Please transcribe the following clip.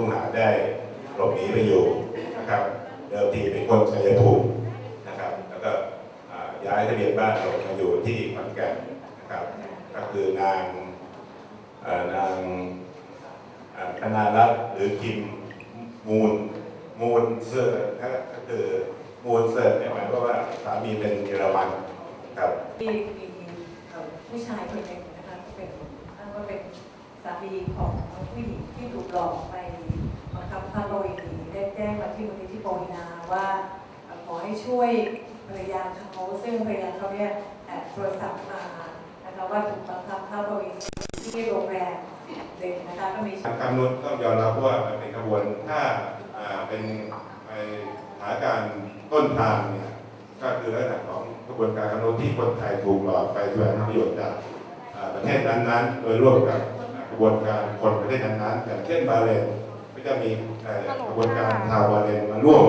ผู้ต้องหาได้หลบหนีไปอยู่นะครับเดิมทีเป็นคนชัยภูมินะครับ แล้วก็ย้ายทะเบียนบ้านหลบมาอยู่ที่ขอนแก่นนะครับก็คือนางนางอ่าธนารัตหรือกิมมูลมูลเซอร์นะก็คือมูลเซอร์เนี่ยหมายความว่าสามีเป็นเยอรมันครับที่มีเอ่อผู้ชายคนหนึ่งนะคะที่เป็นอ้างว่าเป็นสามีของผู้หญิงที่ถูกหลอกไปบังคับฆ่าโรยหนีได้แจ้งมาที่มูลนิธิโปรยนาว่าเอ่อขอ ให้ช่วยภรรยาเขาซึ่งภรรยาเขาเนี่ยแอบโทรศัพท์มานะคะว่าถูกบังคับฆ่าโรยที่โรงแรมเด็กนะคะก็มีทางการนู้นต้องยอมรับว่ามันเป็นกระบวนถ้าเป็นในสถานการณ์ต้นทางเนี่ยก็คือลักษณะของกระบวนการกำหนดที่คนไทยถูกหลอกไปแสวงประโยชน์จากประเทศนั้นๆ โดยร่วมกับกระบวนการคนประเทศนั้นๆอย่างเช่นบาห์เรนก็จะมีกระบวนการชาวบาห์เรนมาร่วม